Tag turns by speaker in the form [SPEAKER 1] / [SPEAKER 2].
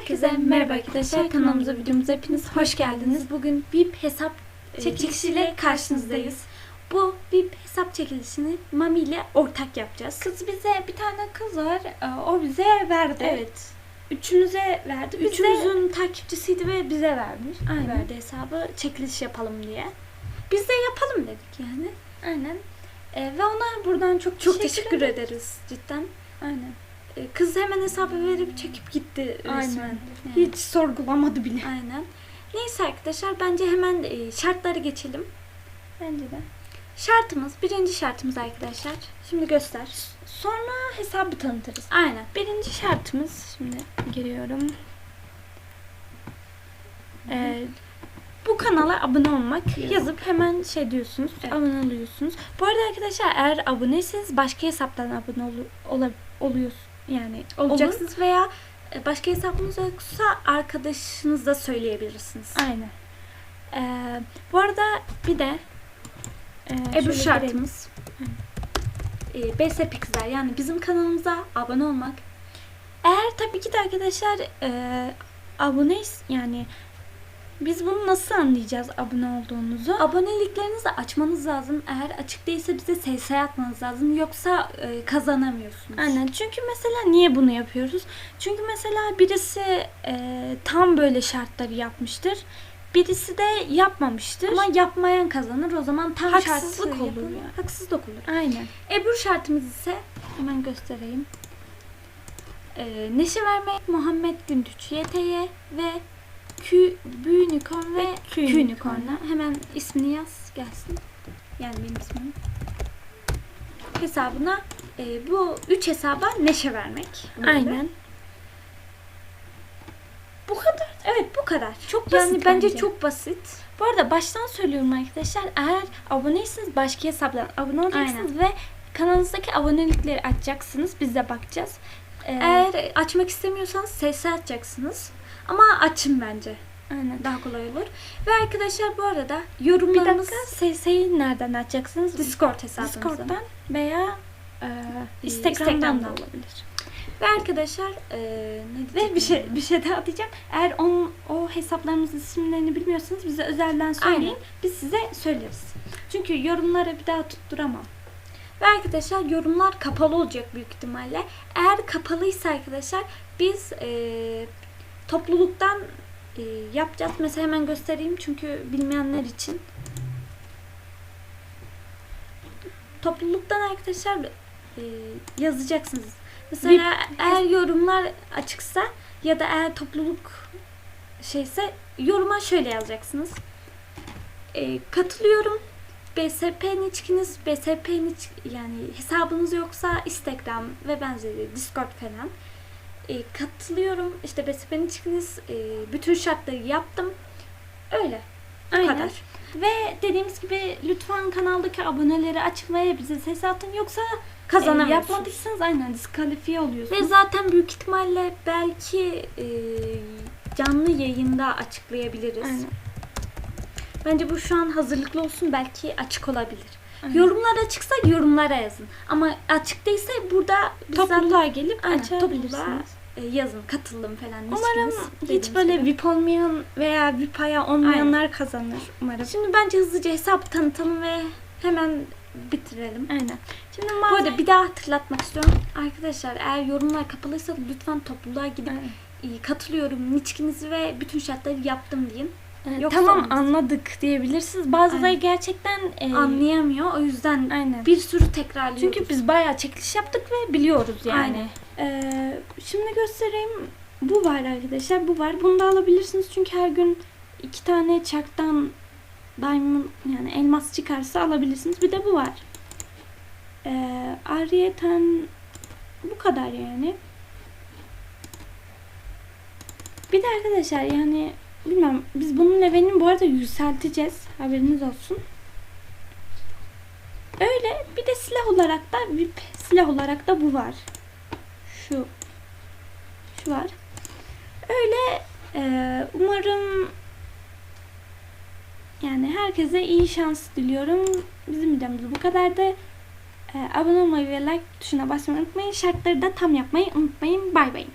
[SPEAKER 1] Herkese merhaba arkadaşlar. Kanalımıza, videomuza hepiniz hoş geldiniz. Bugün VIP hesap çekilişiyle karşınızdayız. Bu VIP hesap çekilişini Mami ile ortak yapacağız.
[SPEAKER 2] Kız bize bir tane kız var. e, O bize verdi.
[SPEAKER 1] Evet.
[SPEAKER 2] Üçünüze verdi. Biz de-
[SPEAKER 1] Üçümüzün takipçisiydi ve bize vermiş.
[SPEAKER 2] Aynen.
[SPEAKER 1] Verdi hesabı çekiliş yapalım diye. Biz de yapalım dedik yani.
[SPEAKER 2] Aynen. E, ve ona buradan çok
[SPEAKER 1] Çok teşekkür ederiz cidden.
[SPEAKER 2] Aynen.
[SPEAKER 1] E, Kız hemen hesabı verip çekip gitti resmen.
[SPEAKER 2] Aynen.
[SPEAKER 1] Yani.
[SPEAKER 2] Hiç sorgulamadı bile.
[SPEAKER 1] Aynen. Neyse arkadaşlar bence hemen e, şartları geçelim.
[SPEAKER 2] Bence de.
[SPEAKER 1] Şartımız, birinci şartımız arkadaşlar. Şimdi göster.
[SPEAKER 2] Sonra hesabı tanıtırız.
[SPEAKER 1] Aynen.
[SPEAKER 2] Birinci şartımız şimdi giriyorum. Ee, bu kanala abone olmak
[SPEAKER 1] Yazıp.
[SPEAKER 2] yazıp hemen şey diyorsunuz
[SPEAKER 1] Evet.
[SPEAKER 2] abone oluyorsunuz. Bu arada arkadaşlar eğer aboneyseniz başka hesaptan abone olu, ola, oluyorsunuz. Yani
[SPEAKER 1] olacaksınız veya e, başka hesabınız yoksa arkadaşınız da söyleyebilirsiniz.
[SPEAKER 2] Aynen. Ee, bu arada bir de e,
[SPEAKER 1] Ebru şartımız. E, BS Pixel yani bizim kanalımıza abone olmak.
[SPEAKER 2] Eğer tabii ki de arkadaşlar e, aboneyiz yani biz bunu nasıl anlayacağız abone olduğunuzu?
[SPEAKER 1] Aboneliklerinizi açmanız lazım. Eğer açık değilse bize SS atmanız lazım. Yoksa e, kazanamıyorsunuz.
[SPEAKER 2] Aynen. Çünkü mesela niye bunu yapıyoruz? Çünkü mesela birisi e, tam böyle şartları yapmıştır. Birisi de yapmamıştır.
[SPEAKER 1] Ama yapmayan kazanır. O zaman tam
[SPEAKER 2] Haksızlık olur yani.
[SPEAKER 1] Haksızlık olur.
[SPEAKER 2] Aynen.
[SPEAKER 1] Ebru şartımız ise hemen göstereyim. Ee, Neşe Vermek, Muhammed Gündüç, YTY ve Q, Büyünikon ve
[SPEAKER 2] Q
[SPEAKER 1] Q
[SPEAKER 2] Unicorn.
[SPEAKER 1] Unicorn'la hemen ismini yaz gelsin. Yani benim ismim. Hesabına e, bu üç hesaba neşe vermek.
[SPEAKER 2] Aynen.
[SPEAKER 1] Bu kadar. Evet bu kadar.
[SPEAKER 2] Çok
[SPEAKER 1] Yani
[SPEAKER 2] basit
[SPEAKER 1] bence,
[SPEAKER 2] bence.
[SPEAKER 1] çok basit.
[SPEAKER 2] Bu arada baştan söylüyorum arkadaşlar. Eğer aboneyseniz başka hesaptan abone olacaksınız ve kanalınızdaki abonelikleri açacaksınız. Biz de bakacağız. Ee,
[SPEAKER 1] Eğer açmak istemiyorsanız ses açacaksınız. Ama açın bence.
[SPEAKER 2] aynen.
[SPEAKER 1] Daha kolay olur. Ve arkadaşlar bu arada
[SPEAKER 2] Bir
[SPEAKER 1] yorumlarımız
[SPEAKER 2] dakika nereden açacaksınız?
[SPEAKER 1] Discord hesabımızdan.
[SPEAKER 2] Discord'dan veya e, Instagram'dan,
[SPEAKER 1] Instagram'dan
[SPEAKER 2] da olabilir.
[SPEAKER 1] Ve arkadaşlar e, ne
[SPEAKER 2] Ve bir şey bir şey daha diyeceğim. Eğer onun o hesaplarımızın isimlerini bilmiyorsanız bize özelden söyleyin.
[SPEAKER 1] Aynen.
[SPEAKER 2] Biz size söyleriz. Çünkü yorumlara bir daha tutturamam.
[SPEAKER 1] Ve arkadaşlar yorumlar kapalı olacak büyük ihtimalle. Eğer kapalıysa arkadaşlar biz e, topluluktan e, yapacağız. Mesela hemen göstereyim çünkü bilmeyenler için. Topluluktan arkadaşlar e, yazacaksınız. Mesela eğer yorumlar açıksa ya da eğer topluluk şeyse yoruma şöyle yazacaksınız. E, katılıyorum. BSP niçkiniz, BSP niç yani hesabınız yoksa Instagram ve benzeri Discord falan. E, katılıyorum. İşte BSP niçkiniz e, bütün şartları yaptım. Öyle. Bu
[SPEAKER 2] Aynen.
[SPEAKER 1] kadar.
[SPEAKER 2] Ve dediğimiz gibi lütfen kanaldaki aboneleri açın ve bize ses atın. Yoksa
[SPEAKER 1] Kazanamıyorsunuz.
[SPEAKER 2] e, yapmadıysanız aynen diskalifiye oluyorsunuz.
[SPEAKER 1] Ve zaten büyük ihtimalle belki e, canlı yayında açıklayabiliriz.
[SPEAKER 2] Aynen.
[SPEAKER 1] Bence bu şu an hazırlıklı olsun belki açık olabilir.
[SPEAKER 2] Aynen.
[SPEAKER 1] Yorumlar açıksa yorumlara yazın. Ama açık değilse burada biz zaten-
[SPEAKER 2] topluluğa gelip
[SPEAKER 1] Aynen,
[SPEAKER 2] açabilirsiniz.
[SPEAKER 1] topluluğa, e, yazın katıldım falan.
[SPEAKER 2] Umarım hiç böyle. VIP olmayan veya VIP ayağı olmayanlar kazanır umarım.
[SPEAKER 1] Şimdi bence hızlıca hesap tanıtalım ve hemen bitirelim.
[SPEAKER 2] Aynen. Şimdi
[SPEAKER 1] Bu
[SPEAKER 2] mağaza...
[SPEAKER 1] arada bir daha hatırlatmak istiyorum. Arkadaşlar eğer yorumlar kapalıysa lütfen topluluğa gidip
[SPEAKER 2] Aynen.
[SPEAKER 1] e, katılıyorum, niçkinizi ve bütün şartları yaptım deyin.
[SPEAKER 2] Evet,
[SPEAKER 1] Yoksa
[SPEAKER 2] tamam
[SPEAKER 1] olmaz.
[SPEAKER 2] anladık diyebilirsiniz. Bazıları
[SPEAKER 1] Aynen.
[SPEAKER 2] gerçekten e,
[SPEAKER 1] Anlayamıyor. O yüzden
[SPEAKER 2] Aynen.
[SPEAKER 1] bir sürü tekrarlıyoruz.
[SPEAKER 2] Çünkü biz bayağı çekiliş yaptık ve biliyoruz yani.
[SPEAKER 1] Aynen.
[SPEAKER 2] Ee, şimdi göstereyim. Bu var arkadaşlar. Bu var. Bunu da alabilirsiniz çünkü her gün iki tane çaktan diamond yani elmas çıkarsa alabilirsiniz. Bir de bu var. Ee, ayrıyeten bu kadar yani. Bir de arkadaşlar yani bilmem biz bunun levelini bu arada yükselteceğiz. Haberiniz olsun. Öyle bir de silah olarak da VIP silah olarak da bu var. Şu şu var. Öyle e, umarım yani herkese iyi şans diliyorum. Bizim videomuz bu kadar da e, abone olmayı ve like tuşuna basmayı unutmayın. Şartları da tam yapmayı unutmayın. Bay bay.